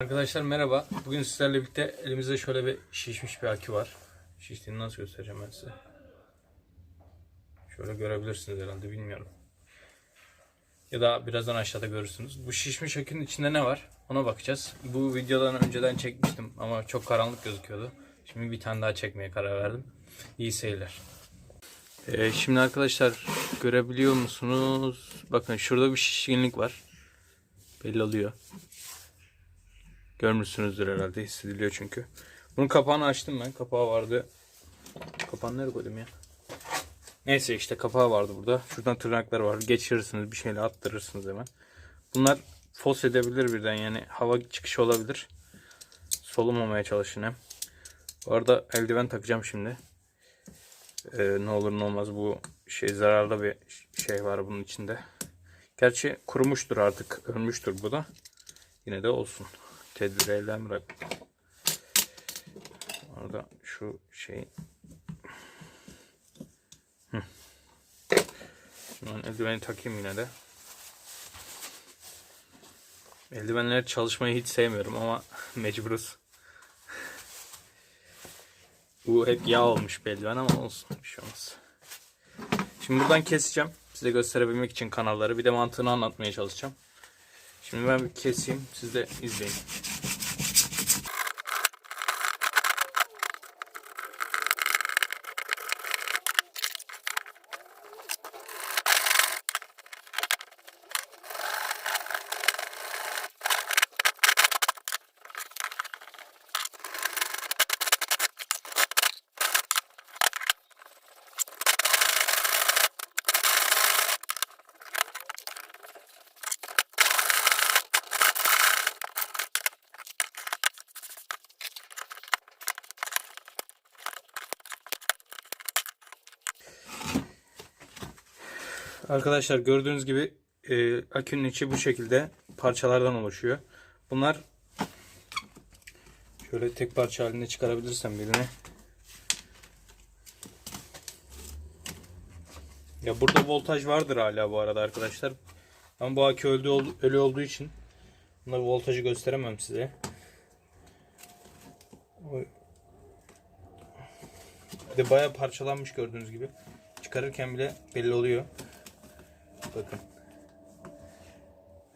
Arkadaşlar merhaba. Bugün sizlerle birlikte elimizde şöyle bir şişmiş bir akü var. Şiştiğini nasıl göstereceğim ben size. Şöyle görebilirsiniz herhalde bilmiyorum. Ya da birazdan aşağıda görürsünüz. Bu şişmiş akünün içinde ne var? Ona bakacağız. Bu videodan önceden çekmiştim ama çok karanlık gözüküyordu. Şimdi bir tane daha çekmeye karar verdim. İyi seyirler. Ee, şimdi arkadaşlar görebiliyor musunuz? Bakın şurada bir şişkinlik var. Belli oluyor. Görmüşsünüzdür herhalde hissediliyor çünkü. Bunun kapağını açtım ben. Kapağı vardı. Kapağını nereye koydum ya? Neyse işte kapağı vardı burada. Şuradan tırnakları var. Geçirirsiniz bir şeyle attırırsınız hemen. Bunlar fos edebilir birden yani hava çıkışı olabilir. Solumamaya çalışın hem. Bu arada eldiven takacağım şimdi. Ee, ne olur ne olmaz bu şey zararlı bir şey var bunun içinde. Gerçi kurumuştur artık. Ölmüştür bu da. Yine de olsun. Tedbir elden. Orada şu şey. Şimdi eldiveni takayım yine de. Eldivenler çalışmayı hiç sevmiyorum ama mecburuz. Bu hep yağ olmuş bir eldiven ama olsun bir şey olmaz. Şimdi buradan keseceğim. Size gösterebilmek için kanalları. Bir de mantığını anlatmaya çalışacağım. Şimdi ben bir keseyim. Siz de izleyin. Arkadaşlar gördüğünüz gibi e, akünün içi bu şekilde parçalardan oluşuyor. Bunlar şöyle tek parça halinde çıkarabilirsem birini. Ya burada voltaj vardır hala bu arada arkadaşlar. Ama bu akü öldü, ölü olduğu için bunda voltajı gösteremem size. De bayağı parçalanmış gördüğünüz gibi. Çıkarırken bile belli oluyor. Bakın.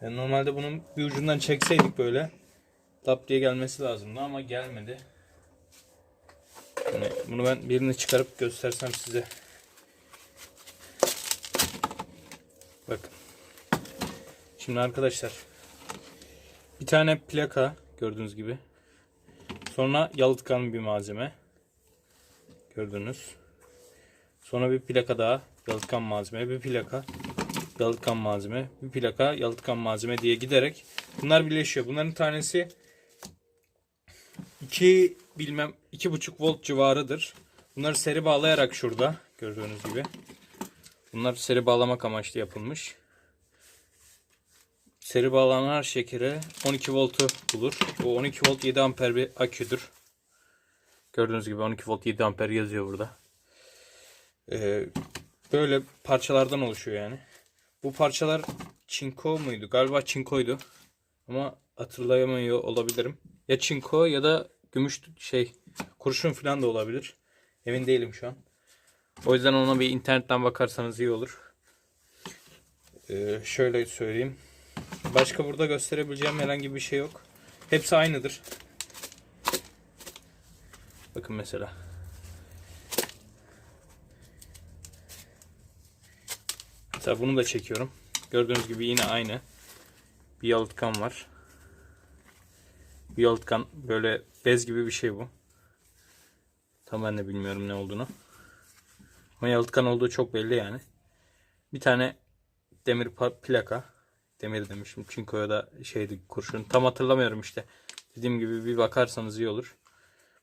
Yani normalde bunun bir ucundan çekseydik böyle tap diye gelmesi lazımdı ama gelmedi. Yani bunu ben birini çıkarıp göstersem size. Bakın. Şimdi arkadaşlar bir tane plaka gördüğünüz gibi. Sonra yalıtkan bir malzeme. Gördünüz. Sonra bir plaka daha yalıtkan malzeme, bir plaka yalıtkan malzeme, bir plaka yalıtkan malzeme diye giderek bunlar birleşiyor. Bunların tanesi 2 bilmem 2,5 volt civarıdır. Bunları seri bağlayarak şurada gördüğünüz gibi. Bunlar seri bağlamak amaçlı yapılmış. Seri bağlanan her şekere 12 voltu bulur. Bu 12 volt 7 amper bir aküdür. Gördüğünüz gibi 12 volt 7 amper yazıyor burada. Ee, böyle parçalardan oluşuyor yani. Bu parçalar çinko muydu? Galiba çinkoydu. Ama hatırlayamıyor olabilirim. Ya çinko ya da gümüş şey kurşun falan da olabilir. Emin değilim şu an. O yüzden ona bir internetten bakarsanız iyi olur. Ee, şöyle söyleyeyim. Başka burada gösterebileceğim herhangi bir şey yok. Hepsi aynıdır. Bakın mesela. Mesela bunu da çekiyorum. Gördüğünüz gibi yine aynı. Bir yalıtkan var. Bir yalıtkan böyle bez gibi bir şey bu. Tam ben de bilmiyorum ne olduğunu. Ama yalıtkan olduğu çok belli yani. Bir tane demir plaka. Demir demişim. Çinkoya da şeydi kurşun. Tam hatırlamıyorum işte. Dediğim gibi bir bakarsanız iyi olur.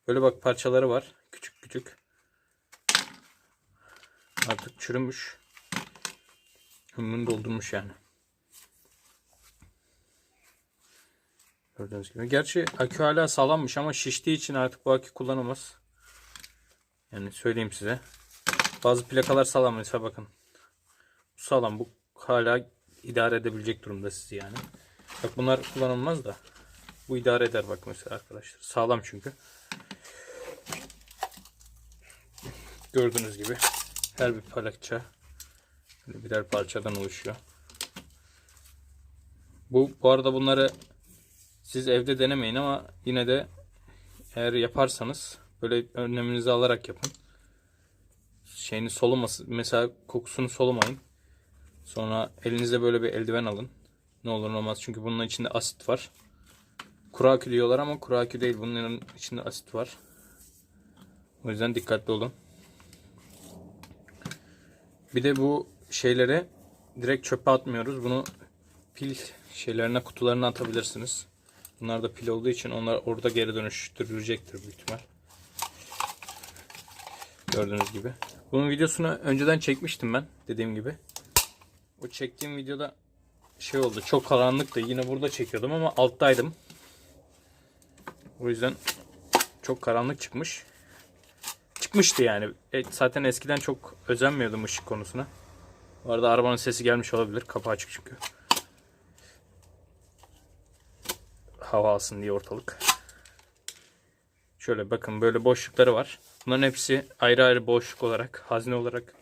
Böyle bak parçaları var. Küçük küçük. Artık çürümüş. Ömrünü doldurmuş yani. Gördüğünüz gibi. Gerçi akü hala sağlammış ama şiştiği için artık bu akü kullanılmaz. Yani söyleyeyim size. Bazı plakalar sağlam mesela bakın. Bu sağlam. Bu hala idare edebilecek durumda sizi yani. Bak bunlar kullanılmaz da. Bu idare eder bak mesela arkadaşlar. Sağlam çünkü. Gördüğünüz gibi her bir parça böyle birer parçadan oluşuyor. Bu bu arada bunları siz evde denemeyin ama yine de eğer yaparsanız böyle önleminizi alarak yapın. Şeyini solumasın. Mesela kokusunu solumayın. Sonra elinize böyle bir eldiven alın. Ne olur ne olmaz çünkü bunun içinde asit var. Kuru diyorlar ama kuru değil. Bunların içinde asit var. O yüzden dikkatli olun. Bir de bu şeyleri direkt çöpe atmıyoruz. Bunu pil şeylerine kutularına atabilirsiniz. Bunlar da pil olduğu için onlar orada geri dönüştürülecektir büyük ihtimal. Gördüğünüz gibi. Bunun videosunu önceden çekmiştim ben dediğim gibi. O çektiğim videoda şey oldu çok karanlıktı. Yine burada çekiyordum ama alttaydım. O yüzden çok karanlık çıkmış. Çıkmıştı yani. E, zaten eskiden çok özenmiyordum ışık konusuna. Bu arada arabanın sesi gelmiş olabilir. Kapı açık çünkü. Hava alsın diye ortalık. Şöyle bakın böyle boşlukları var. Bunların hepsi ayrı ayrı boşluk olarak, hazne olarak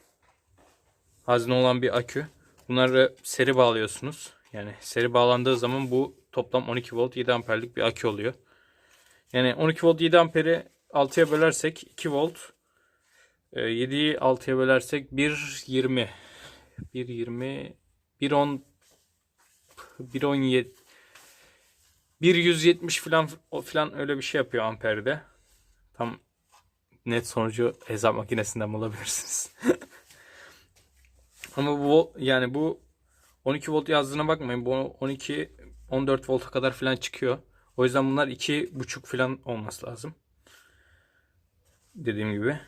hazne olan bir akü. Bunları seri bağlıyorsunuz. Yani seri bağlandığı zaman bu toplam 12 volt 7 amperlik bir akü oluyor. Yani 12 volt 7 amperi 6'ya bölersek 2 volt. 7'yi 6'ya bölersek 1.20 1.20 1.10 1.17 1.170 falan falan öyle bir şey yapıyor amperde. Tam net sonucu hesap makinesinden bulabilirsiniz. Ama bu yani bu 12 volt yazdığına bakmayın. Bu 12 14 volta kadar falan çıkıyor. O yüzden bunlar 2.5 falan olması lazım. Dediğim gibi.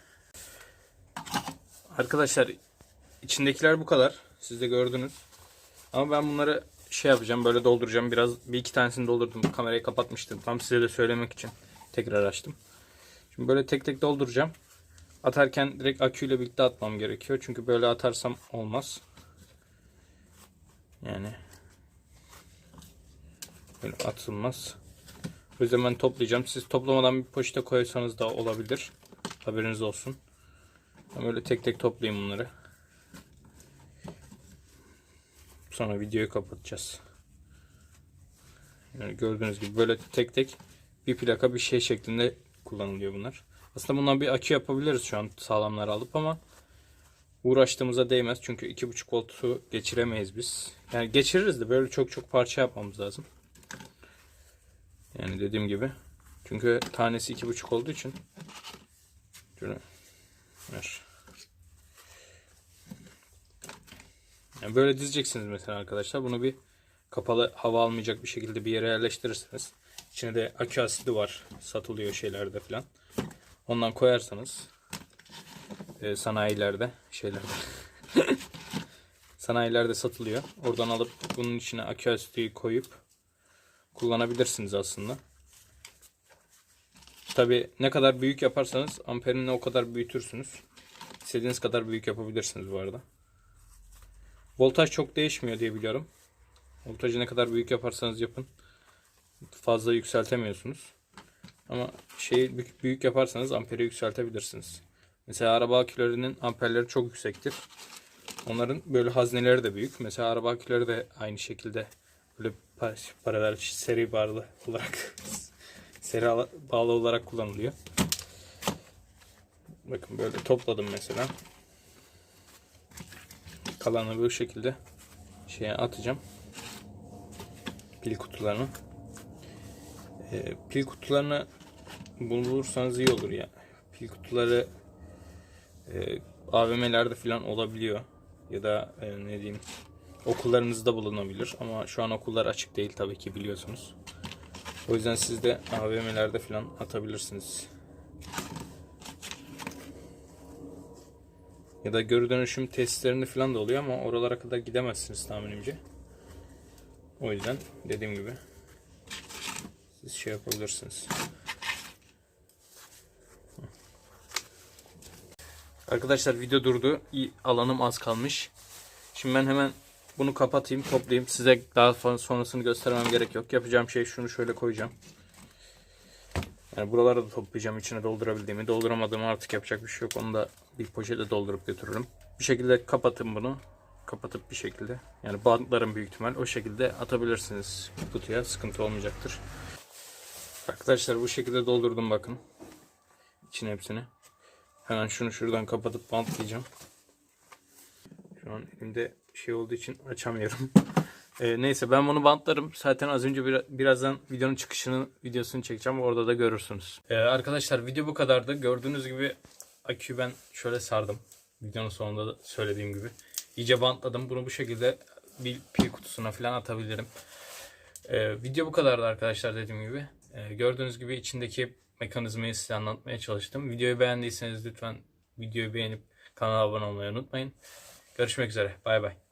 Arkadaşlar içindekiler bu kadar. Siz de gördünüz. Ama ben bunları şey yapacağım böyle dolduracağım. Biraz bir iki tanesini doldurdum. Kamerayı kapatmıştım. Tam size de söylemek için tekrar açtım. Şimdi böyle tek tek dolduracağım. Atarken direkt aküyle birlikte atmam gerekiyor. Çünkü böyle atarsam olmaz. Yani böyle atılmaz. O yüzden ben toplayacağım. Siz toplamadan bir poşete koysanız da olabilir. Haberiniz olsun. Ben böyle tek tek toplayayım bunları. Sonra videoyu kapatacağız. Yani gördüğünüz gibi böyle tek tek bir plaka bir şey şeklinde kullanılıyor bunlar. Aslında bundan bir akü yapabiliriz şu an sağlamları alıp ama uğraştığımıza değmez. Çünkü 2.5 voltu geçiremeyiz biz. Yani geçiririz de böyle çok çok parça yapmamız lazım. Yani dediğim gibi. Çünkü tanesi 2.5 olduğu için. Şöyle ver. Yani böyle dizeceksiniz mesela arkadaşlar. Bunu bir kapalı hava almayacak bir şekilde bir yere yerleştirirsiniz. İçine de akü asidi var. Satılıyor şeylerde falan. Ondan koyarsanız e, sanayilerde şeylerde sanayilerde satılıyor. Oradan alıp bunun içine akü asidi koyup kullanabilirsiniz aslında. Tabi ne kadar büyük yaparsanız amperini o kadar büyütürsünüz. İstediğiniz kadar büyük yapabilirsiniz bu arada. Voltaj çok değişmiyor diye biliyorum. Voltajı ne kadar büyük yaparsanız yapın. Fazla yükseltemiyorsunuz. Ama şeyi büyük, yaparsanız amperi yükseltebilirsiniz. Mesela araba akülerinin amperleri çok yüksektir. Onların böyle hazneleri de büyük. Mesela araba aküleri de aynı şekilde böyle paralel seri bağlı olarak seri bağlı olarak kullanılıyor. Bakın böyle topladım mesela. Kalanı bu şekilde şeye atacağım. Pil kutularını. Ee, pil kutularını bulursanız iyi olur ya. Pil kutuları e, AVM'lerde falan olabiliyor. Ya da e, ne diyeyim okullarınızda bulunabilir. Ama şu an okullar açık değil tabii ki biliyorsunuz. O yüzden siz de AVM'lerde falan atabilirsiniz. Ya da geri dönüşüm testlerinde falan da oluyor ama oralara kadar gidemezsiniz tahminimce. O yüzden dediğim gibi siz şey yapabilirsiniz. Arkadaşlar video durdu. Alanım az kalmış. Şimdi ben hemen bunu kapatayım, toplayayım. Size daha sonra sonrasını göstermem gerek yok. Yapacağım şey şunu şöyle koyacağım. Yani buralara da toplayacağım içine doldurabildiğimi. Dolduramadığımı artık yapacak bir şey yok. Onu da bir poşete doldurup götürürüm. Bir şekilde kapatın bunu. Kapatıp bir şekilde. Yani bantların büyük ihtimal o şekilde atabilirsiniz kutuya. Sıkıntı olmayacaktır. Arkadaşlar bu şekilde doldurdum bakın. İçine hepsini. Hemen şunu şuradan kapatıp bantlayacağım. Şu an elimde şey olduğu için açamıyorum. Ee, neyse ben bunu bantlarım. Zaten az önce bir, birazdan videonun çıkışını videosunu çekeceğim. Orada da görürsünüz. Ee, arkadaşlar video bu kadardı. Gördüğünüz gibi aküyü ben şöyle sardım. Videonun sonunda da söylediğim gibi. İyice bantladım. Bunu bu şekilde bir pil kutusuna falan atabilirim. Ee, video bu kadardı arkadaşlar dediğim gibi. Ee, gördüğünüz gibi içindeki mekanizmayı size anlatmaya çalıştım. Videoyu beğendiyseniz lütfen videoyu beğenip kanala abone olmayı unutmayın. Görüşmek üzere. Bay bay.